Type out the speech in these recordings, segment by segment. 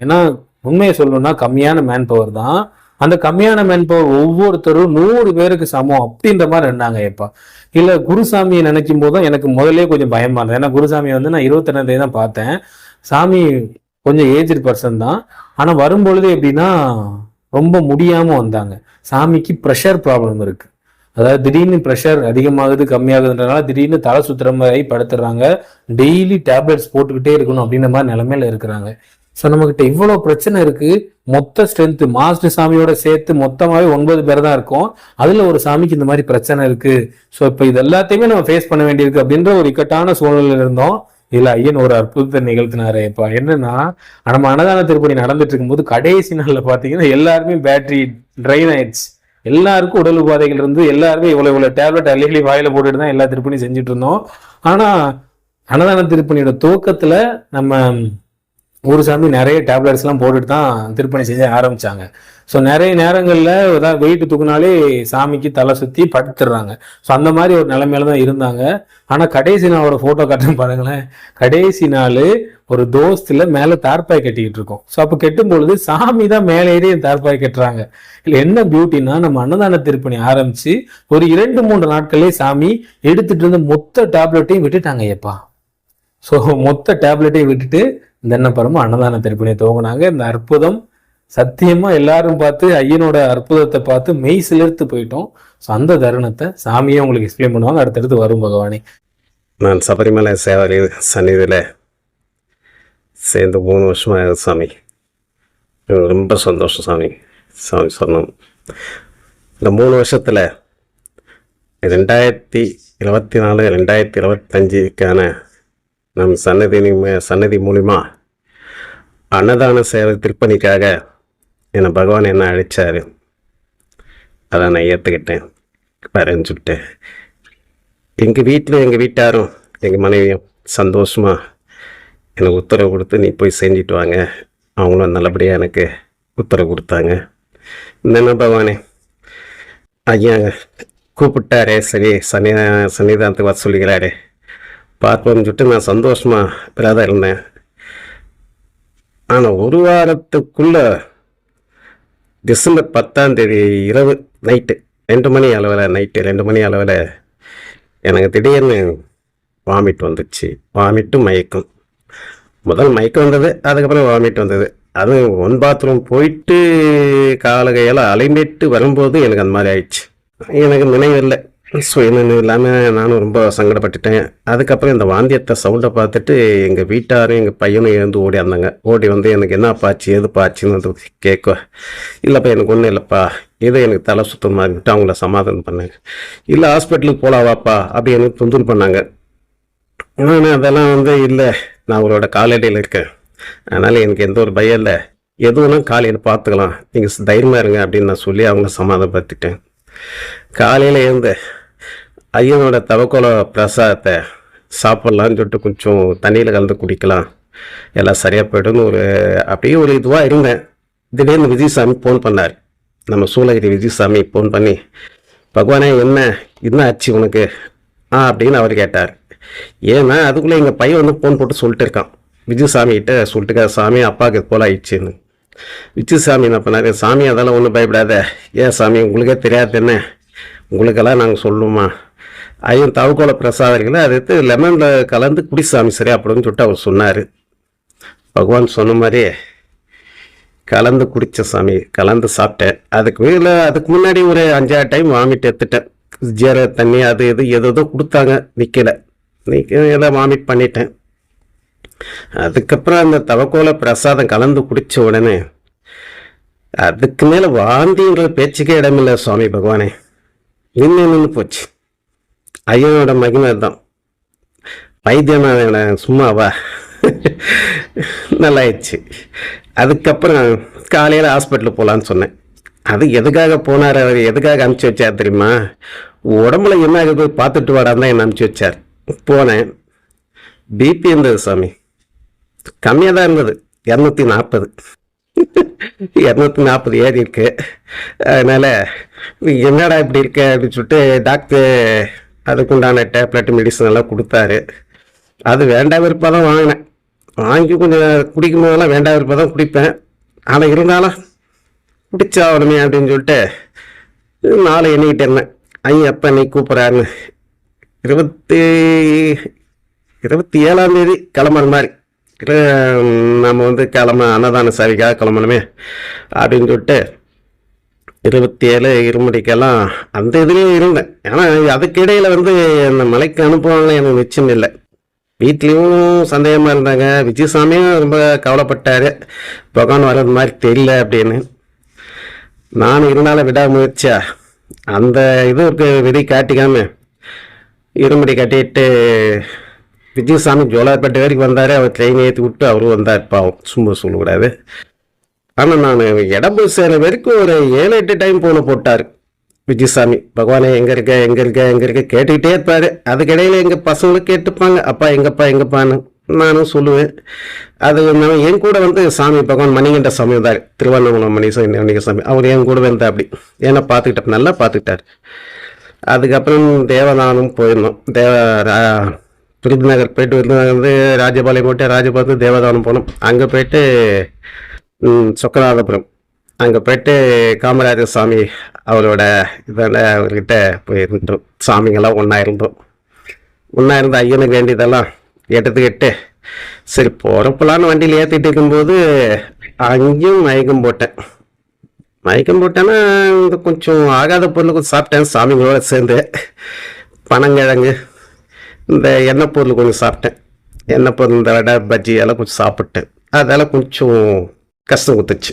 ஏன்னா உண்மையை சொல்லணும்னா கம்மியான மேன் பவர் தான். அந்த கம்மியான மேன் பவர் ஒவ்வொருத்தரும் நூறு பேருக்கு சமம் அப்படின்ற மாதிரி இருந்தாங்க இப்போ இல்லை குருசாமியை நினைக்கும் போதும் எனக்கு முதல்ல கொஞ்சம் பயமா இருந்தது. ஏன்னா குருசாமி வந்து நான் இருபத்தி தான் பார்த்தேன். சாமி கொஞ்சம் ஏஜ்டு பர்சன் தான். ஆனால் வரும்பொழுது எப்படின்னா ரொம்ப முடியாமல் வந்தாங்க. சாமிக்கு ப்ரெஷர் ப்ராப்ளம் இருக்கு. அதாவது திடீர்னு ப்ரெஷர் அதிகமாகுது கம்மியாகுதுன்றனால திடீர்னு தலை சுத்துற மாதிரி படுத்துறாங்க. டெய்லி டேப்லெட்ஸ் போட்டுக்கிட்டே இருக்கணும் அப்படின்ற மாதிரி நிலைமையில இருக்கிறாங்க. ஸோ நம்மகிட்ட இவ்வளோ பிரச்சனை இருக்குது மொத்த ஸ்ட்ரென்த்து மாஸ்டர் சாமியோட சேர்த்து மொத்தமாகவே ஒன்பது பேர் தான் இருக்கும். அதில் ஒரு சாமிக்கு இந்த மாதிரி பிரச்சனை இருக்குது ஸோ இப்போ இது எல்லாத்தையுமே நம்ம ஃபேஸ் பண்ண வேண்டியிருக்கு அப்படின்ற ஒரு இக்கட்டான சூழ்நிலையில் இருந்தோம். இதில் ஐயன் ஒரு அற்புதத்தை நிகழ்த்தினாரு. இப்போ என்னன்னா நம்ம அன்னதான திருப்பணி நடந்துட்டு இருக்கும்போது கடைசி நாளில் பார்த்தீங்கன்னா எல்லாருமே பேட்டரி ட்ரைன் ஆயிடுச்சு. எல்லாருக்கும் உடல் உபாதைகள் இருந்து எல்லாருமே இவ்வளோ இவ்வளோ டேப்லெட் அள்ளி வாயில போட்டுட்டு தான் எல்லா திருப்பணியும் செஞ்சுட்டு இருந்தோம். ஆனால் அன்னதான திருப்பணியோட துவக்கத்தில் நம்ம ஒரு சாமி நிறைய டேப்லெட்ஸ்லாம் போட்டுட்டு தான் திருப்பணி செய்ய ஆரம்பித்தாங்க ஸோ நிறைய நேரங்களில் ஏதாவது வெயிட் தூக்குனாலே சாமிக்கு தலை சுற்றி படுத்துடுறாங்க. ஸோ அந்த மாதிரி ஒரு நிலைமையில தான் இருந்தாங்க. ஆனால் கடைசி நாளோட ஃபோட்டோ காட்டுன்னு பாருங்களேன். கடைசி நாள் ஒரு தோஸ்தில் மேலே தார்பாய் கட்டிக்கிட்டு இருக்கோம். ஸோ அப்போ கெட்டும் பொழுது சாமி தான் மேலே ஏறி தார்பாய் கட்டுறாங்க. இல்லை என்ன பியூட்டினா நம்ம அன்னதான திருப்பணி ஆரம்பித்து ஒரு இரண்டு மூன்று நாட்களே சாமி எடுத்துகிட்டு இருந்த மொத்த டேப்லெட்டையும் விட்டுட்டாங்க ஐயப்பா. ஸோ மொத்த டேப்லெட்டையும் விட்டுட்டு தென்னப்பரமும் அன்னதான திருப்பணியை துவங்கினாங்க. இந்த அற்புதம் சத்தியமா எல்லாரும் பார்த்து ஐயனோட அற்புதத்தை பார்த்து மெய் சிலிர்த்து போயிட்டோம். ஸோ அந்த தருணத்தை சாமியே உங்களுக்கு எக்ஸ்பிளைன் பண்ணுவாங்க. அடுத்தடுத்து வரும் பகவானே. நான் சபரிமலை சேவரி சந்நிதியில் சேர்ந்து மூணு வருஷமாக சாமி. ரொம்ப சந்தோஷம் சாமி. சாமி சொன்னோம் இந்த மூணு வருஷத்தில் ரெண்டாயிரத்தி இருபத்தி நாலு ரெண்டாயிரத்தி இருபத்தஞ்சுக்கான நம் சன்னதி சன்னதி மூலிமா அன்னதான சேவை திருப்பணிக்காக என்னை பகவான் என்ன அழைச்சாரு? அதை நான் ஏற்றுக்கிட்டேன் வரேன்னு சொல்லிட்டு. எங்கள் வீட்டில் எங்கள் வீட்டாரும் எங்கள் மனைவியும் சந்தோஷமாக எனக்கு உத்தரவு கொடுத்து நீ போய் செஞ்சுட்டு வாங்க. அவங்களும் நல்லபடியாக எனக்கு உத்தரவு கொடுத்தாங்க. என்ன பகவானே ஐயா கூப்பிட்டாரே சரி சன்னிதா சன்னிதானத்துக்கு வர சொல்லிக்கிறாரே. பார்ப்போம்னு சொல்லிட்டு நான் சந்தோஷமாக பிராதான் இருந்தேன். ஆனால் ஒரு வாரத்துக்குள்ள டிசம்பர் பத்தாம் தேதி இரவு நைட்டு ரெண்டு மணி அளவில் நைட்டு ரெண்டு மணி அளவில் எனக்கு திடீர்னு வாமிட் வந்துச்சு. வாமிட்டு மயக்கம். முதல் மயக்கம் வந்தது அதுக்கப்புறம் வாமிட் வந்தது. அது ஒன் பாத்ரூம் போயிட்டு காலகையால் அலைமேட்டு வரும்போது எனக்கு அந்த மாதிரி ஆயிடுச்சு. எனக்கு நினைவு இல்லை ஸோ என்னென்னு இல்லாமல் நானும் ரொம்ப சங்கடப்பட்டுட்டேன். அதுக்கப்புறம் இந்த வாந்தியத்தை சவுண்டை பார்த்துட்டு எங்கள் வீட்டாரும் எங்கள் பையனும் எழுந்து ஓடி வந்தாங்க. ஓடி வந்து எனக்கு என்ன பாச்சு எது பாச்சுன்னு வந்து கேட்க இல்லைப்பா எனக்கு ஒன்றும் இல்லைப்பா. ஏதோ எனக்கு தலை சுத்தம் மாதிரிட்டு அவங்கள சமாதானம் பண்ணாங்க. இல்லை ஹாஸ்பிட்டலுக்கு போலாவாப்பா அப்படி எனக்கு தொந்தரவு பண்ணாங்க. ஆனால் அதெல்லாம் வந்து இல்லை நான் அவங்களோட காலடியில் இருக்கேன். அதனால் எனக்கு எந்த ஒரு பயம் இல்லை. எதுவும் காலையில் பார்த்துக்கலாம். நீங்கள் தைரியமாக இருங்க அப்படின்னு நான் சொல்லி அவங்கள சமாதானப்படுத்திட்டேன். காலையில் எழுந்தேன் ஐயனோட தவக்கோல பிரசாதத்தை சாப்பிட்லான்னு சொல்லிட்டு கொஞ்சம் தண்ணியில் கலந்து குடிக்கலாம். எல்லாம் சரியாக போய்டும்னு ஒரு அப்படியே ஒரு இதுவாக இருந்தேன். திடீர்னு விஜயசாமி ஃபோன் பண்ணார். நம்ம சூளகிரி விஜயசாமி ஃபோன் பண்ணி பகவானே என்ன என்ன ஆச்சு உனக்கு? ஆ அப்படின்னு அவர் கேட்டார். ஏன்னா அதுக்குள்ளே எங்கள் பையன் வந்து ஃபோன் போட்டு சொல்லிட்டு இருக்கான். விஜயசாமிகிட்ட சொல்லிட்டுக்கா சாமி அப்பாவுக்கு இது போல ஆயிடுச்சுன்னு. விஜயசாமி என்ன பண்ணாரு சாமி அதெல்லாம் ஒன்றும் பயப்படாத. ஏன் சாமி உங்களுக்கே தெரியாது என்ன உங்களுக்கெல்லாம் நாங்கள் சொல்லுவோமா ஐயன் தவக்கோல பிரசாதங்களை அது எடுத்து லெமனில் கலந்து குடி சாமி சரி அப்படின்னு சொல்லிட்டு அவர் சொன்னார். பகவான் சொன்ன மாதிரியே கலந்து குடித்த சாமி கலந்து சாப்பிட்டேன். அதுக்கு மேலே அதுக்கு முன்னாடி ஒரு அஞ்சாறு டைம் வாமிட் எடுத்துட்டேன். ஜீர தண்ணி அது இது எதோ கொடுத்தாங்க நிற்கல நிற்க வாமிட் பண்ணிட்டேன். அதுக்கப்புறம் அந்த தவக்கோல பிரசாதம் கலந்து குடித்த உடனே அதுக்கு மேலே வாந்தின்ற பேச்சுக்கே இடமில்லை சுவாமி பகவானே. நின்று நின்று போச்சு. ஐயனோட மகிமை தான் வைத்தியமான சும்மாவா? நல்லாயிடுச்சு. அதுக்கப்புறம் காலையில் ஹாஸ்பிட்டலுக்கு போகலான்னு சொன்னேன். அது எதுக்காக போனார்? அவர் எதுக்காக அனுப்பிச்சி வச்சார் தெரியுமா? உடம்புல என்ன ஆகுது? பார்த்துட்டு வாடான்னு தான் என்னை அனுப்பிச்சி வச்சார். போனேன். பிபி இருந்தது சாமி. கம்மியாக தான் இருந்தது. இரநூத்தி நாற்பது. இரநூத்தி நாற்பது ஏறி இருக்கு. அதனால் என்னடா இப்படி இருக்க? அப்படின்னு சொல்லிட்டு டாக்டர் அதுக்குண்டான டேப்லெட் மெடிசன் எல்லாம் கொடுத்தாரு. அது வேண்டாம் விருப்பம் தான் வாங்கினேன். வாங்கி கொஞ்சம் குடிக்கும் போதெல்லாம் வேண்டாம் இருப்ப தான் குடிப்பேன். ஆனால் இருந்தாலும் குடிச்சா அப்படின்னு சொல்லிட்டு நாளை எண்ணிக்கிட்டு இருந்தேன். ஐயன் அப்பா நீ கூப்பிட்றாருன்னு. இருபத்தி இருபத்தி ஏழாம் தேதி கிளம்புற மாதிரி. நம்ம வந்து கிளம்ப அன்னதான சேவைக்காக கிளம்பணுமே அப்படின்னு சொல்லிட்டு இருபத்தி ஏழு இருமடிக்கெல்லாம் அந்த இதுலேயே இருந்தேன். ஏன்னா அதுக்கு வந்து அந்த மலைக்கு அனுப்புவாங்கன்னு எனக்கு நிச்சயம் இல்லை. வீட்லேயும் சந்தேகமாக இருந்தாங்க. விஜயசாமியும் ரொம்ப கவலைப்பட்டாரு. பகவான் வர்றது மாதிரி தெரியல அப்படின்னு. நான் இருந்தாலும் விடாமுயற்சியா? அந்த இதுக்கு விதி காட்டிக்காம இருமுடி கட்டிட்டு விஜயசாமி ஜோலார்பேட்டை வரைக்கும் வந்தார். அவர் ட்ரெயின் ஏற்றி விட்டு அவரும் வந்தார். பாவம் சும்மா சொல்லக்கூடாது. ஆனால் நான் இடம் சேர வரைக்கும் ஒரு ஏழு எட்டு டைம் போன போட்டார். விஜயசாமி பகவானே எங்கே இருக்க எங்கே இருக்க எங்கே இருக்க? கேட்டுக்கிட்டே இருப்பார். அதுக்கிடையில் எங்கள் பசங்களும் கேட்டுப்பாங்க அப்பா எங்கப்பா எங்கப்பான்னு? நானும் சொல்லுவேன். அது நான் என் கூட வந்து சாமி பகவான் மணிகண்ட சாமி வந்தார். திருவண்ணாமலை மணி மணிக சாமி. அவர் என் கூட வந்தா அப்படி ஏன்னா பார்த்துக்கிட்டார் நல்லா பார்த்துக்கிட்டார். அதுக்கப்புறம் தேவதானம் போயிருந்தோம். தேவ ரா- விருதுநகர் போயிட்டு விருதுநகர் வந்து ராஜபாளையம் போட்டு ராஜபாளையம் தேவதானம் போனோம். அங்கே போயிட்டு சொக்கநாதபுரம். அங்கே போயிட்டு காமராஜர் சாமி அவரோட இதில் அவர்கிட்ட போயிருந்தோம். சாமிங்கெல்லாம் ஒன்றா இருந்தோம். ஒன்றா இருந்த ஐயனுக்கு வேண்டியதெல்லாம் எடுத்துக்கிட்டு சரி போகிறப்பலான்னு வண்டியில் ஏற்றிட்டு இருக்கும்போது அங்கேயும் மயக்கம் போட்டேன். மயக்கம் போட்டேன்னா இந்த கொஞ்சம் ஆகாத பொருள் கொஞ்சம் சாப்பிட்டேன் சாமிங்களோட சேர்ந்து. பனங்கிழங்கு இந்த எண்ணெய் பொருள் கொஞ்சம் சாப்பிட்டேன். எண்ணெய் பொருள் இந்த வடை பஜ்ஜி எல்லாம் கொஞ்சம் சாப்பிட்டேன். அதெல்லாம் கொஞ்சம் கஷ்டம் கொடுத்துச்சு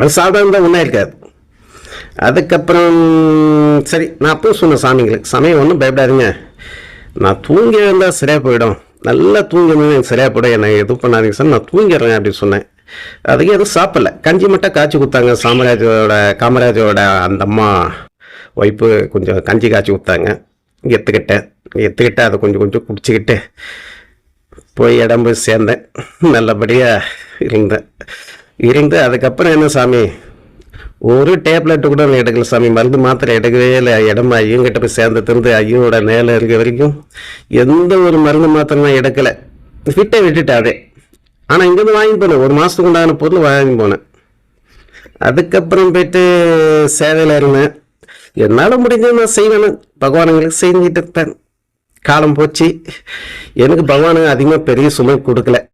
அது சாதாரண ஒன்றும் இருக்காது. அதுக்கப்புறம் சரி நான் அப்போ சொன்னேன் சாமிங்களுக்கு சமயம் ஒன்றும் பயப்படாதீங்க. நான் தூங்கி இருந்தால் சரியாக போயிடும். நல்லா தூங்கி எனக்கு சரியாக போயிடும். என்னை எதுவும் பண்ணாதீங்க. சார் நான் தூங்கிடுறேன் அப்படின்னு சொன்னேன். அதுக்கு எதுவும் சாப்பிடல. கஞ்சி மட்டும் காய்ச்சி கொடுத்தாங்க. சாமராஜோட காமராஜோட அந்த அம்மா ஒய்ப்பு கொஞ்சம் கஞ்சி காய்ச்சி கொடுத்தாங்க. எத்துக்கிட்டேன் எத்துக்கிட்டு அதை கொஞ்சம் கொஞ்சம் குடிச்சிக்கிட்டு போய் இடம் போய் சேர்ந்தேன். நல்லபடியாக இருந்தேன் இருந்து அதுக்கப்புறம் என்ன சாமி? ஒரு டேப்லெட் கூட நான் எடுக்கல சாமி. மருந்து மாத்திரை எடுக்கவே இல்லை. இடமா ஐயங்கிட்ட போய் சேர்ந்து திருந்து ஐயோட நேரம் இருக்க வரைக்கும் எந்த ஒரு மருந்து மாத்திரை நான் எடுக்கலை. ஃபிட்டை விட்டுட்டேன் அதே. ஆனால் இங்கேருந்து வாங்கி போனேன். ஒரு மாதத்துக்கு உண்டான பொருள் வாங்கி போனேன். அதுக்கப்புறம் போயிட்டு சேவையில் இருந்தேன். என்னால் முடிஞ்சது நான் செய்வேன் பகவானுங்களுக்கு செஞ்சுட்டு இருப்பேன் காலம் போச்சு. எனக்கு பகவானுக்கு அதிகமாக பெரிய சுமை கொடுக்கல.